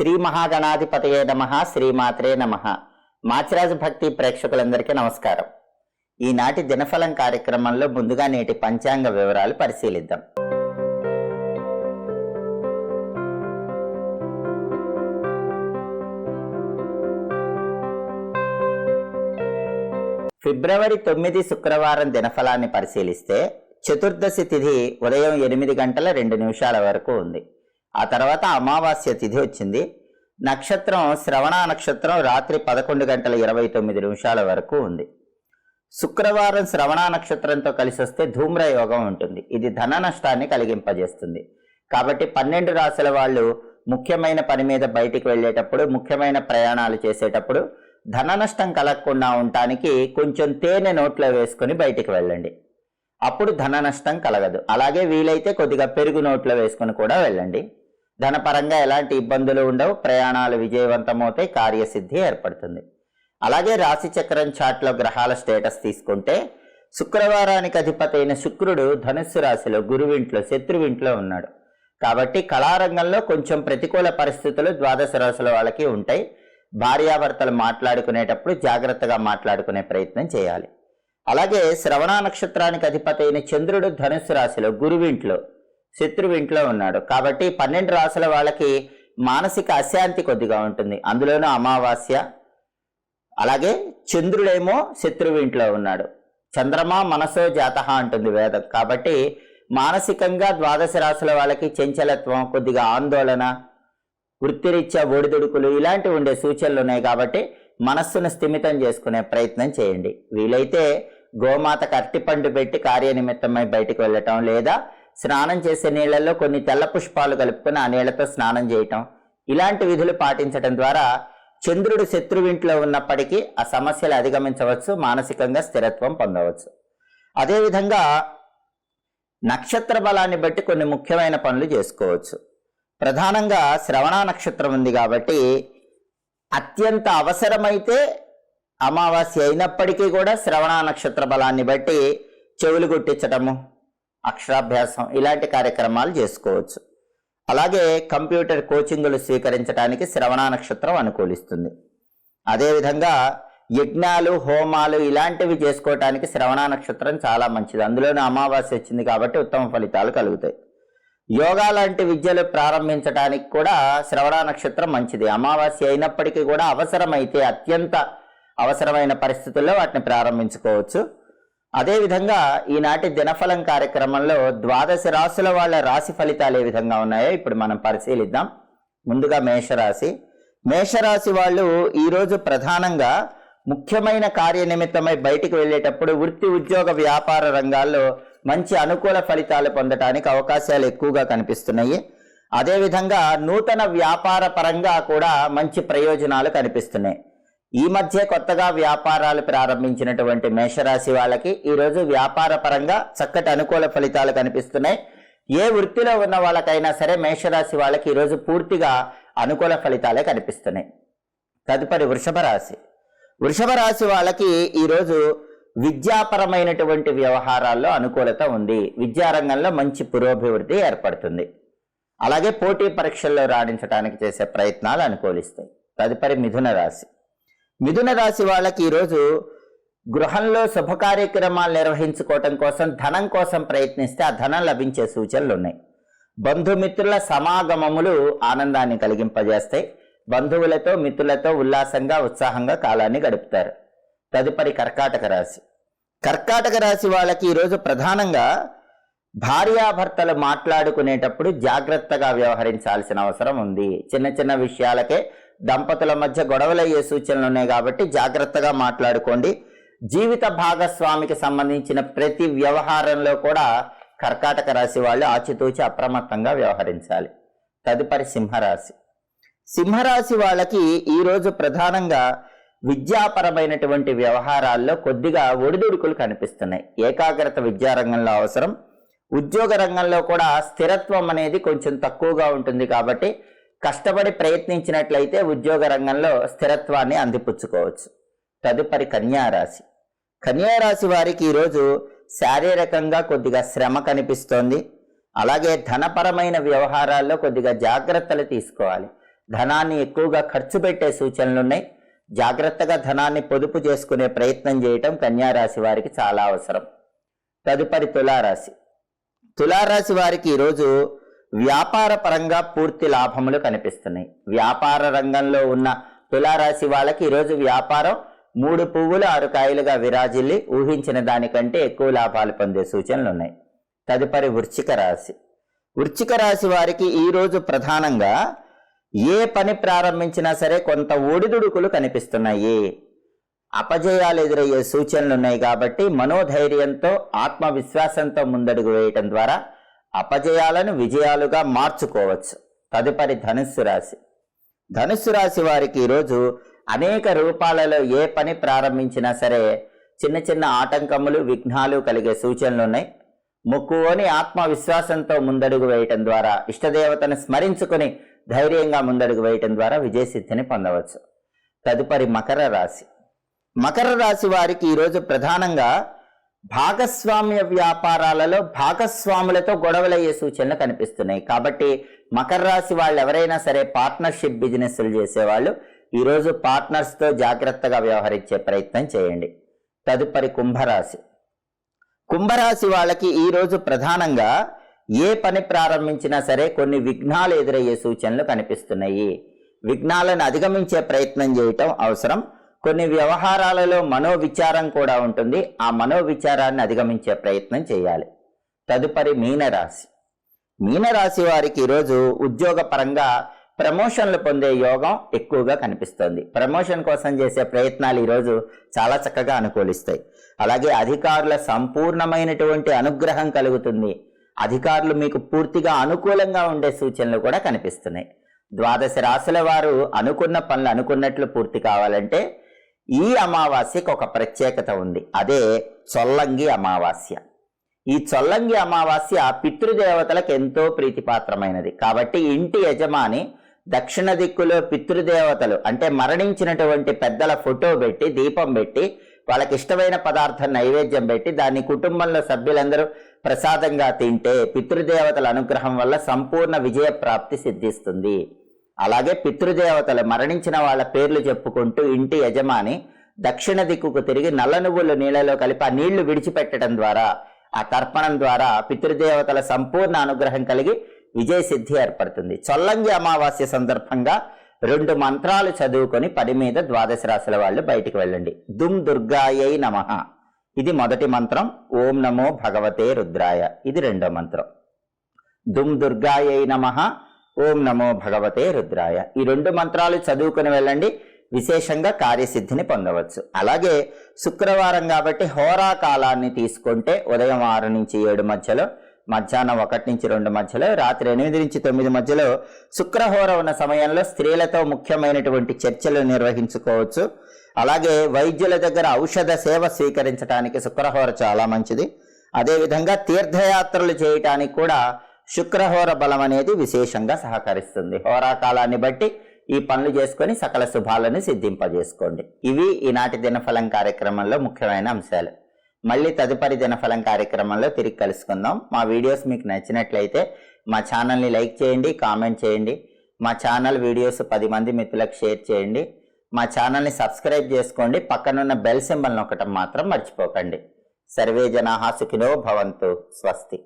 శ్రీ మహాగణాధిపతయే నమ శ్రీమాత్రే నమ. మాచిరాజు భక్తి ప్రేక్షకులందరికీ నమస్కారం. ఈనాటి దినఫలం కార్యక్రమంలో ముందుగా నేటి పంచాంగ వివరాలు పరిశీలిద్దాం. ఫిబ్రవరి తొమ్మిది శుక్రవారం దినఫలాన్ని పరిశీలిస్తే చతుర్దశి తిథి ఉదయం ఎనిమిది గంటల రెండు నిమిషాల వరకు ఉంది. ఆ తర్వాత అమావాస్య తిథి వచ్చింది. నక్షత్రం శ్రవణ నక్షత్రం రాత్రి పదకొండు గంటల ఇరవై తొమ్మిది నిమిషాల వరకు ఉంది. శుక్రవారం శ్రవణ నక్షత్రంతో కలిసి వస్తే ధూమ్ర యోగం ఉంటుంది. ఇది ధన నష్టాన్ని కలిగింపజేస్తుంది. కాబట్టి పన్నెండు రాశుల వాళ్ళు ముఖ్యమైన పని మీద బయటికి వెళ్ళేటప్పుడు ముఖ్యమైన ప్రయాణాలు చేసేటప్పుడు ధన నష్టం కలగకుండా ఉండటానికి కొంచెం తేనె నోట్లో వేసుకుని బయటికి వెళ్ళండి. అప్పుడు ధన నష్టం కలగదు. అలాగే వీలైతే కొద్దిగా పెరుగు నోట్లో వేసుకొని కూడా వెళ్ళండి. ధనపరంగా ఎలాంటి ఇబ్బందులు ఉండవు. ప్రయాణాలు విజయవంతమవుతాయి. కార్యసిద్ధి ఏర్పడుతుంది. అలాగే రాశిచక్రం చాట్లో గ్రహాల స్టేటస్ తీసుకుంటే శుక్రవారానికి అధిపతి అయిన శుక్రుడు ధనుస్సు రాశిలో గురువింట్లో శత్రువింట్లో ఉన్నాడు. కాబట్టి కళారంగంలో కొంచెం ప్రతికూల పరిస్థితులు ద్వాదశ రాశుల వాళ్ళకి ఉంటాయి. భార్యాభర్తలు మాట్లాడుకునేటప్పుడు జాగ్రత్తగా మాట్లాడుకునే ప్రయత్నం చేయాలి. అలాగే శ్రవణ నక్షత్రానికి అధిపతి అయిన చంద్రుడు ధనుస్సు రాశిలో గురువింట్లో శత్రువు ఇంట్లో ఉన్నాడు. కాబట్టి పన్నెండు రాశుల వాళ్ళకి మానసిక అశాంతి కొద్దిగా ఉంటుంది. అందులోనూ అమావాస్య అలాగే చంద్రుడేమో శత్రువు ఇంట్లో ఉన్నాడు. చంద్రమా మనసో జాత అంటుంది వేదం. కాబట్టి మానసికంగా ద్వాదశ రాశుల వాళ్ళకి చంచలత్వం కొద్దిగా ఆందోళన వృత్తిరీత్యా ఒడిదుడుకులు ఇలాంటివి ఉండే సూచనలు ఉన్నాయి కాబట్టి మనస్సును స్థిమితం చేసుకునే ప్రయత్నం చేయండి. వీలైతే గోమాతకు అరటిపండు పెట్టి కార్యనిమిత్తమై బయటికి వెళ్ళటం లేదా స్నానం చేసే నీళ్ళలో కొన్ని తెల్ల పుష్పాలు కలుపుకొని ఆ నీళ్ళతో స్నానం చేయటం. ఇలాంటి విధులు పాటించడం ద్వారా చంద్రుడు శత్రువింట్లో ఉన్నప్పటికీ ఆ సమస్యలు అధిగమించవచ్చు మానసికంగా స్థిరత్వం పొందవచ్చు. అదేవిధంగా నక్షత్ర బలాన్ని బట్టి కొన్ని ముఖ్యమైన పనులు చేసుకోవచ్చు. ప్రధానంగా శ్రవణ నక్షత్రం ఉంది కాబట్టి అత్యంత అవసరమైతే అమావాస్య అయినప్పటికీ కూడా శ్రవణ నక్షత్ర బలాన్ని బట్టి చెవులు గుట్టించటము అక్షరాభ్యాసం ఇలాంటి కార్యక్రమాలు చేసుకోవచ్చు. అలాగే కంప్యూటర్ కోచింగులు స్వీకరించడానికి శ్రవణ నక్షత్రం అనుకూలిస్తుంది. అదేవిధంగా యజ్ఞాలు హోమాలు ఇలాంటివి చేసుకోవటానికి శ్రవణ నక్షత్రం చాలా మంచిది. అందులోనే అమావాస్య వచ్చింది కాబట్టి ఉత్తమ ఫలితాలు కలుగుతాయి. యోగా లాంటి విద్యలు ప్రారంభించడానికి కూడా శ్రవణ నక్షత్రం మంచిది. అమావాస్య అయినప్పటికీ కూడా అవసరమైతే అత్యంత అవసరమైన పరిస్థితుల్లో వాటిని ప్రారంభించుకోవచ్చు. అదేవిధంగా ఈనాటి దినఫలం కార్యక్రమంలో ద్వాదశ రాశుల వాళ్ళ రాశి ఫలితాలు ఏ విధంగా ఉన్నాయో ఇప్పుడు మనం పరిశీలిద్దాం. ముందుగా మేషరాశి. మేషరాశి వాళ్ళు ఈరోజు ప్రధానంగా ముఖ్యమైన కార్యనిమిత్తమై బయటికి వెళ్ళేటప్పుడు వృత్తి ఉద్యోగ వ్యాపార రంగాల్లో మంచి అనుకూల ఫలితాలు పొందటానికి అవకాశాలు ఎక్కువగా కనిపిస్తున్నాయి. అదేవిధంగా నూతన వ్యాపార పరంగా కూడా మంచి ప్రయోజనాలు కనిపిస్తున్నాయి. ఈ మధ్య కొత్తగా వ్యాపారాలు ప్రారంభించినటువంటి మేషరాశి వాళ్ళకి ఈరోజు వ్యాపార పరంగా చక్కటి అనుకూల ఫలితాలు కనిపిస్తున్నాయి. ఏ వృత్తిలో ఉన్న వాళ్ళకైనా సరే మేషరాశి వాళ్ళకి ఈరోజు పూర్తిగా అనుకూల ఫలితాలే కనిపిస్తున్నాయి. తదుపరి వృషభ రాశి. వృషభ రాశి వాళ్ళకి ఈరోజు విద్యాపరమైనటువంటి వ్యవహారాల్లో అనుకూలత ఉంది. విద్యారంగంలో మంచి పురోభివృద్ధి ఏర్పడుతుంది. అలాగే పోటీ పరీక్షల్లో రాణించడానికి చేసే ప్రయత్నాలు అనుకూలిస్తాయి. తదుపరి మిథున రాశి. మిథున రాశి వాళ్ళకి ఈరోజు గృహంలో శుభ కార్యక్రమాలు నిర్వహించుకోవటం కోసం ధనం కోసం ప్రయత్నిస్తే ఆ ధనం లభించే సూచనలు ఉన్నాయి. బంధుమిత్రుల సమాగమములు ఆనందాన్ని కలిగింపజేస్తాయి. బంధువులతో మిత్రులతో ఉల్లాసంగా ఉత్సాహంగా కాలాన్ని గడుపుతారు. తదుపరి కర్కాటక రాశి. కర్కాటక రాశి వాళ్ళకి ఈరోజు ప్రధానంగా భార్యాభర్తలు మాట్లాడుకునేటప్పుడు జాగ్రత్తగా వ్యవహరించాల్సిన అవసరం ఉంది. చిన్న చిన్న విషయాలకే దంపతుల మధ్య గొడవలయ్యే సూచనలు ఉన్నాయి కాబట్టి జాగ్రత్తగా మాట్లాడుకోండి. జీవిత భాగస్వామికి సంబంధించిన ప్రతి వ్యవహారంలో కూడా కర్కాటక రాశి వాళ్ళు ఆచితూచి అప్రమత్తంగా వ్యవహరించాలి. తదుపరి సింహరాశి. సింహరాశి వాళ్ళకి ఈరోజు ప్రధానంగా విద్యాపరమైనటువంటి వ్యవహారాల్లో కొద్దిగా ఒడిదుడుకులు కనిపిస్తున్నాయి. ఏకాగ్రత విద్యారంగంలో అవసరం. ఉద్యోగ రంగంలో కూడా స్థిరత్వం అనేది కొంచెం తక్కువగా ఉంటుంది కాబట్టి కష్టపడి ప్రయత్నించినట్లయితే ఉద్యోగ రంగంలో స్థిరత్వాన్ని అందిపుచ్చుకోవచ్చు. తదుపరి కన్యారాశి. కన్యారాశి వారికి ఈరోజు శారీరకంగా కొద్దిగా శ్రమ కనిపిస్తోంది. అలాగే ధనపరమైన వ్యవహారాల్లో కొద్దిగా జాగ్రత్తలు తీసుకోవాలి. ధనాన్ని ఎక్కువగా ఖర్చు పెట్టే సూచనలు ఉన్నాయి. జాగ్రత్తగా ధనాన్ని పొదుపు చేసుకునే ప్రయత్నం చేయటం కన్యారాశి వారికి చాలా అవసరం. తదుపరి తులారాశి. తులారాశి వారికి ఈరోజు వ్యాపార పరంగా పూర్తి లాభములు కనిపిస్తున్నాయి. వ్యాపార రంగంలో ఉన్న తులారాశి వాళ్ళకి ఈరోజు వ్యాపారం మూడు పువ్వులు ఆరు కాయలుగా విరాజిల్లి ఊహించిన దానికంటే ఎక్కువ లాభాలు పొందే సూచనలు ఉన్నాయి. తదుపరి వృచ్చిక రాశి. వృచ్చిక రాశి వారికి ఈరోజు ప్రధానంగా ఏ పని ప్రారంభించినా సరే కొంత ఒడిదుడుకులు కనిపిస్తున్నాయి. అపజయాలు ఎదురయ్యే సూచనలు ఉన్నాయి కాబట్టి మనోధైర్యంతో ఆత్మవిశ్వాసంతో ముందడుగు వేయటం ద్వారా అపజయాలను విజయాలుగా మార్చుకోవచ్చు. తదుపరి ధనుస్సు రాశి. ధనుస్సు రాశి వారికి ఈరోజు అనేక రూపాలలో ఏ పని ప్రారంభించినా సరే చిన్న చిన్న ఆటంకములు విఘ్నాలు కలిగే సూచనలు ఉన్నాయి. ముక్కువని ఆత్మవిశ్వాసంతో ముందడుగు వేయటం ద్వారా ఇష్టదేవతను స్మరించుకొని ధైర్యంగా ముందడుగు వేయటం ద్వారా విజయసిద్ధిని పొందవచ్చు. తదుపరి మకర రాశి. మకర రాశి వారికి ఈరోజు ప్రధానంగా భాగస్వామ్య వ్యాపారాలలో భాగస్వాములతో గొడవలయ్యే సూచనలు కనిపిస్తున్నాయి. కాబట్టి మకర రాశి వాళ్ళు ఎవరైనా సరే పార్ట్నర్షిప్ బిజినెస్లు చేసేవాళ్ళు ఈరోజు పార్ట్నర్స్తో జాగ్రత్తగా వ్యవహరించే ప్రయత్నం చేయండి. తదుపరి కుంభరాశి. కుంభరాశి వాళ్ళకి ఈరోజు ప్రధానంగా ఏ పని ప్రారంభించినా సరే కొన్ని విఘ్నాలు ఎదురయ్యే సూచనలు కనిపిస్తున్నాయి. విఘ్నాలను అధిగమించే ప్రయత్నం చేయటం అవసరం. కొన్ని వ్యవహారాలలో మనోవిచారం కూడా ఉంటుంది. ఆ మనోవిచారాన్ని అధిగమించే ప్రయత్నం చేయాలి. తదుపరి మీనరాశి. మీనరాశి వారికి ఈరోజు ఉద్యోగ పరంగా ప్రమోషన్లు పొందే యోగం ఎక్కువగా కనిపిస్తోంది. ప్రమోషన్ కోసం చేసే ప్రయత్నాలు ఈరోజు చాలా చక్కగా అనుకూలిస్తాయి. అలాగే అధికారుల సంపూర్ణమైనటువంటి అనుగ్రహం కలుగుతుంది. అధికారులు మీకు పూర్తిగా అనుకూలంగా ఉండే సూచనలు కూడా కనిపిస్తున్నాయి. ద్వాదశ రాశుల వారు అనుకున్న పనులు అనుకున్నట్లు పూర్తి కావాలంటే ఈ అమావాస్యకు ఒక ప్రత్యేకత ఉంది. అదే చొల్లంగి అమావాస్య. ఈ చొల్లంగి అమావాస్య పితృదేవతలకు ఎంతో ప్రీతిపాత్రమైనది. కాబట్టి ఇంటి యజమాని దక్షిణ దిక్కులో పితృదేవతలు అంటే మరణించినటువంటి పెద్దల ఫోటో పెట్టి దీపం పెట్టి వాళ్ళకి ఇష్టమైన పదార్థం నైవేద్యం పెట్టి దాన్ని కుటుంబంలో సభ్యులందరూ ప్రసాదంగా తింటే పితృదేవతల అనుగ్రహం వల్ల సంపూర్ణ విజయ ప్రాప్తి సిద్ధిస్తుంది. అలాగే పితృదేవతలు మరణించిన వాళ్ళ పేర్లు చెప్పుకుంటూ ఇంటి యజమాని దక్షిణ దిక్కుకు తిరిగి నల్ల నువ్వులు నీళ్ళలో కలిపి ఆ నీళ్ళు విడిచిపెట్టడం ద్వారా ఆ తర్పణం ద్వారా పితృదేవతల సంపూర్ణ అనుగ్రహం కలిగి విజయ సిద్ధి ఏర్పడుతుంది. చొల్లంగి అమావాస్య సందర్భంగా రెండు మంత్రాలు చదువుకొని పని మీద ద్వాదశ రాశుల వాళ్ళు బయటికి వెళ్ళండి. దుమ్ దుర్గాయై నమః. ఇది మొదటి మంత్రం. ఓం నమో భగవతే రుద్రాయ. ఇది రెండో మంత్రం. దుమ్ దుర్గాయై నమః. ఓం నమో భగవతే రుద్రాయ. ఈ రెండు మంత్రాలు చదువుకుని వెళ్ళండి. విశేషంగా కార్యసిద్ధిని పొందవచ్చు. అలాగే శుక్రవారం కాబట్టి హోరా కాలాన్ని తీసుకుంటే ఉదయం ఆరు నుంచి ఏడు మధ్యలో మధ్యాహ్నం ఒకటి నుంచి రెండు మధ్యలో రాత్రి ఎనిమిది నుంచి తొమ్మిది మధ్యలో శుక్రహోర ఉన్న సమయంలో స్త్రీలతో ముఖ్యమైనటువంటి చర్చలు నిర్వహించుకోవచ్చు. అలాగే వైద్యుల దగ్గర ఔషధ సేవ స్వీకరించడానికి శుక్రహోర చాలా మంచిది. అదేవిధంగా తీర్థయాత్రలు చేయటానికి కూడా శుక్రహోర బలం అనేది విశేషంగా సహకరిస్తుంది. హోరాకాలాన్ని బట్టి ఈ పనులు చేసుకొని సకల శుభాలను సిద్ధింపజేసుకోండి. ఇవి ఈనాటి దినఫలం కార్యక్రమంలో ముఖ్యమైన అంశాలు. మళ్ళీ తదుపరి దినఫలం కార్యక్రమంలో తిరిగి కలుసుకుందాం. మా వీడియోస్ మీకు నచ్చినట్లయితే మా ఛానల్ని లైక్ చేయండి కామెంట్ చేయండి. మా ఛానల్ వీడియోస్ పది మంది మిత్రులకు షేర్ చేయండి. మా ఛానల్ని సబ్స్క్రైబ్ చేసుకోండి. పక్కనున్న బెల్ సింబల్ నొక్కటం మాత్రం మర్చిపోకండి. సర్వే జనాహా సుఖినో భవంతు. స్వస్తి.